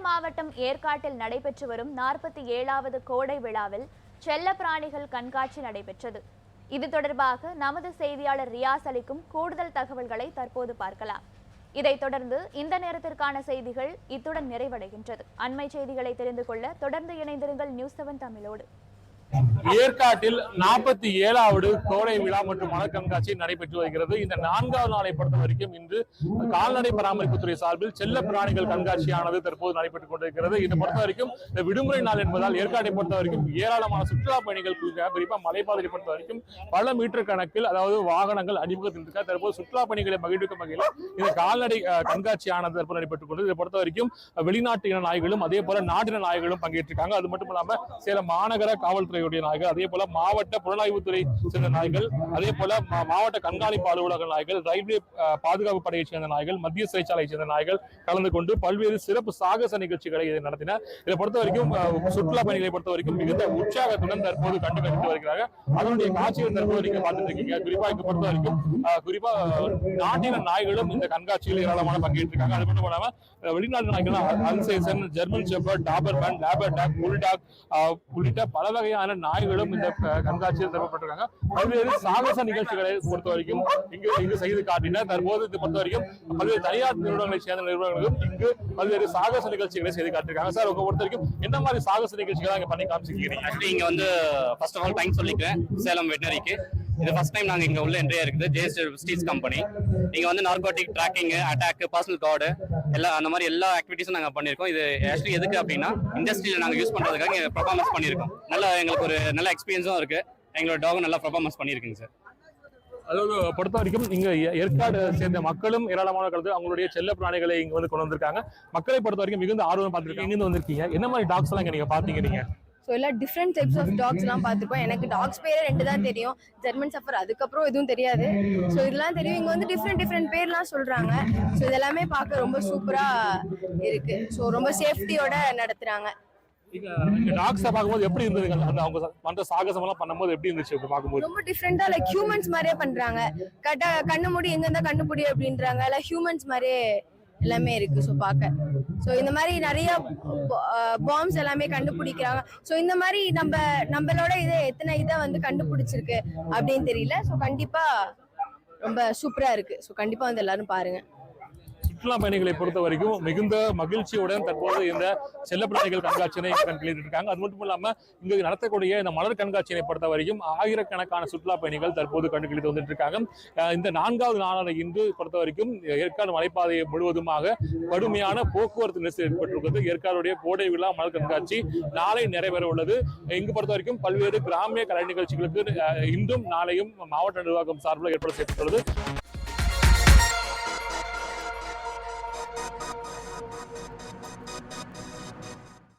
சேலம் மாவட்டம் ஏற்காட்டில் நடைபெற்று வரும் நாற்பத்தி ஏழாவது கோடை விழாவில் செல்ல பிராணிகள் கண்காட்சி நடைபெற்றது. இது தொடர்பாக நமது செய்தியாளர் ரியாஸ் அளிக்கும் கூடுதல் தகவல்களை தற்போது பார்க்கலாம். இதைத் தொடர்ந்து இந்த நேரத்திற்கான செய்திகள் இத்துடன் நிறைவடைகின்றது. அண்மை செய்திகளை தெரிந்து கொள்ள தொடர்ந்து இணைந்திருங்கள் நியூஸ் செவன் தமிழோடு. ஏற்காட்டில் நாற்பத்தி ஏழாவது கோடை விழா மற்றும் மலர் கண்காட்சி நடைபெற்று வருகிறது. இந்த நான்காவது நாளை பொறுத்த வரைக்கும் இன்று கால்நடை பராமரிப்புத்துறை சார்பில் செல்ல பிராணிகள் கண்காட்சியானது தற்போது நடைபெற்றுக் கொண்டிருக்கிறது. இதை பொறுத்த வரைக்கும் இந்த விடுமுறை நாள் என்பதால் ஏற்காட்டை பொறுத்த வரைக்கும் ஏராளமான சுற்றுலா பயணிகள் குறிப்பாக குறிப்பா மலைப்பாதையை பொறுத்த வரைக்கும் பல மீட்டர் கணக்கில் அதாவது வாகனங்கள் அறிமுகத்தில் இருக்க தற்போது சுற்றுலா பயணிகளை மகிழ்விக்கும் வகையில் இந்த கால்நடை கண்காட்சியானது தற்போது நடைபெற்றுக் கொண்டது இதை பொறுத்த வரைக்கும் வெளிநாட்டு இன நாய்களும் அதே போல நாட்டின நாய்களும் பங்கேற்றிருக்காங்க. அது மட்டும் இல்லாமல் சேலம் மாநகர காவல்துறை துறையுடைய நாய்கள் அதே போல மாவட்ட புலனாய்வுத்துறை சேர்ந்த நாய்கள் அதே போல மாவட்ட கண்காணிப்பு அலுவலக நாய்கள் ரயில்வே பாதுகாப்பு படையை சேர்ந்த நாய்கள் மத்திய சிறைச்சாலையை சேர்ந்த நாய்கள் கலந்து கொண்டு பல்வேறு சிறப்பு சாகச நிகழ்ச்சிகளை இதை நடத்தின இதை பொறுத்த வரைக்கும் சுற்றுலா பயணிகளை பொறுத்த வரைக்கும் மிகுந்த உற்சாகத்துடன் தற்போது கண்டு கண்டு வருகிறாங்க அதனுடைய காட்சிகள் தற்போது நீங்க பார்த்துட்டு இருக்கீங்க குறிப்பா இங்க பொறுத்த வரைக்கும் குறிப்பா நாட்டின நாய்களும் இந்த கண்காட்சியில் ஏராளமான பங்கேற்றிருக்காங்க அது மட்டும் இல்லாம வெளிநாட்டு நாய்கள் Alsatian German shepherd Doberman Labrador bulldog உள்ளிட்ட பல வகையான நாய்களும் இந்த கண்காட்சியில் தரப்பட்டிருக்காங்க பல்வேறு சாகச நிகழ்ச்சிகளை பொறுத்த வரைக்கும் இங்கு இங்கு செய்து காட்டின தற்போது இது பொறுத்த வரைக்கும் பல்வேறு தனியார் நிறுவனங்களை சேர்ந்த நிறுவனங்களும் இங்கு பல்வேறு சாகச நிகழ்ச்சிகளை செய்து காட்டிருக்காங்க. சார் உங்க பொறுத்த வரைக்கும் என்ன மாதிரி சாகச நிகழ்ச்சிகளை இங்க பண்ணி காமிச்சிருக்கீங்க? ஆக்சுவலி இங்க வந்து ஃபர்ஸ்ட் ஆஃப் ஆல் தேங்க்ஸ் சொல்லிக்கிறேன். சேலம் வெட்டினரிக்கு. இது ஃபர்ஸ்ட் டைம் நாங்கள் இங்கே உள்ள என்ட்ரியா இருக்குது. ஜேஎஸ் ஸ்டீஸ் கம்பெனி நீங்கள் வந்து narcotic tracking attack personal guard எல்லா அந்த மாதிரி எல்லா ஆக்டிவிட்டிஸும் நாங்கள் பண்ணியிருக்கோம் இது ஆக்சுவலி எதுக்கு அப்படின்னா இண்டஸ்ட்ரியில் நாங்கள் யூஸ் பண்ணுறதுக்காக இங்கே பெர்ஃபார்மன்ஸ் பண்ணியிருக்கோம் நல்ல எங்களுக்கு ஒரு நல்ல எக்ஸ்பீரியன்ஸும் இருக்குது எங்களோட டாகும் நல்லா பெர்ஃபார்மன்ஸ் பண்ணியிருக்குங்க சார் அதாவது பொறுத்த வரைக்கும் இங்க ஏற்காடு சேர்ந்த மக்களும் ஏராளமான கருத்து. அவங்களுடைய செல்ல பிராணிகளை இங்க வந்து கொண்டு வந்திருக்காங்க. மக்களை பொறுத்த வரைக்கும் மிகுந்த ஆர்வம் பார்த்துருக்கீங்க இங்கேருந்து வந்திருக்கீங்க. என்ன மாதிரி டாக்ஸ் எல்லாம் இங்க நீங்க பாத்தீங்க நீங்க? ஸோ எல்லாம் டிஃப்ரெண்ட் டைப்ஸ் ஆஃப் டாக்ஸ்லாம் பார்த்துருப்போம். எனக்கு டாக்ஸ் பேரே ரெண்டு தான் தெரியும். ஜெர்மன் சஃபர் அதுக்கப்புறம் எதுவும் தெரியாது. ஸோ இதெல்லாம் தெரியும். இங்கே வந்து டிஃப்ரெண்ட் டிஃப்ரெண்ட் பேர்லாம் சொல்கிறாங்க ஸோ இதெல்லாமே பார்க்க ரொம்ப சூப்பராக இருக்கு. ஸோ ரொம்ப சேஃப்டியோட நடத்துகிறாங்க இங்க இங்க டாக்ஸ பார்க்கும்போது எப்படி இருந்தது அந்த அவங்க பண்ற சாகசம் எல்லாம் பண்ணும்போது எப்படி இருந்துச்சு இப்ப பார்க்கும்போது? ரொம்ப டிஃப்ரெண்டா லைக் ஹியூமன்ஸ் மாதிரியே பண்றாங்க. கரெக்டா கண்ணு மூடி எங்க இருந்தா கண்டுபிடி அப்படின்றாங்க. இல்ல ஹியூமன்ஸ் மாதிரியே எல்லாமே இருக்கு. ஸோ பார்க்க ஸோ இந்த மாதிரி நிறைய பாம்ஸ் எல்லாமே கண்டுபிடிக்கிறாங்க. ஸோ இந்த மாதிரி நம்ம நம்மளோட இதை எத்தனை இதை வந்து கண்டுபிடிச்சிருக்கு அப்படின்னு தெரியல. ஸோ கண்டிப்பா ரொம்ப சூப்பரா இருக்கு. ஸோ கண்டிப்பா வந்து எல்லாரும் பாருங்க. சுற்றுலா பயணிகளை பொறுத்த வரைக்கும் மிகுந்த மகிழ்ச்சியுடன் தற்போது இந்த செல்லப்பிராணிகள் கண்காட்சியினை கண்களிட்டு இருக்காங்க அது மட்டும் இல்லாம இங்கு நடத்தக்கூடிய இந்த மலர் கண்காட்சியினை பொறுத்த வரைக்கும் ஆயிரக்கணக்கான சுற்றுலா பயணிகள் தற்போது கண்டுகளித்து வந்துட்டு இருக்காங்க இந்த நான்காவது நாளான இன்று பொறுத்த வரைக்கும் ஏற்காடு மலைப்பாதையை முழுவதுமாக கடுமையான போக்குவரத்து நெரிசல் ஏற்பட்டிருக்கிறது. ஏற்காடுடைய கோடை விழா மலர் கண்காட்சி நாளை நிறைவேற உள்ளது. இங்கு பொறுத்த வரைக்கும் பல்வேறு கிராமிய கலை நிகழ்ச்சிகளுக்கு அஹ், இன்றும் நாளையும் மாவட்ட நிர்வாகம் சார்பில் ஏற்பாடு செய்யப்பட்டுள்ளது.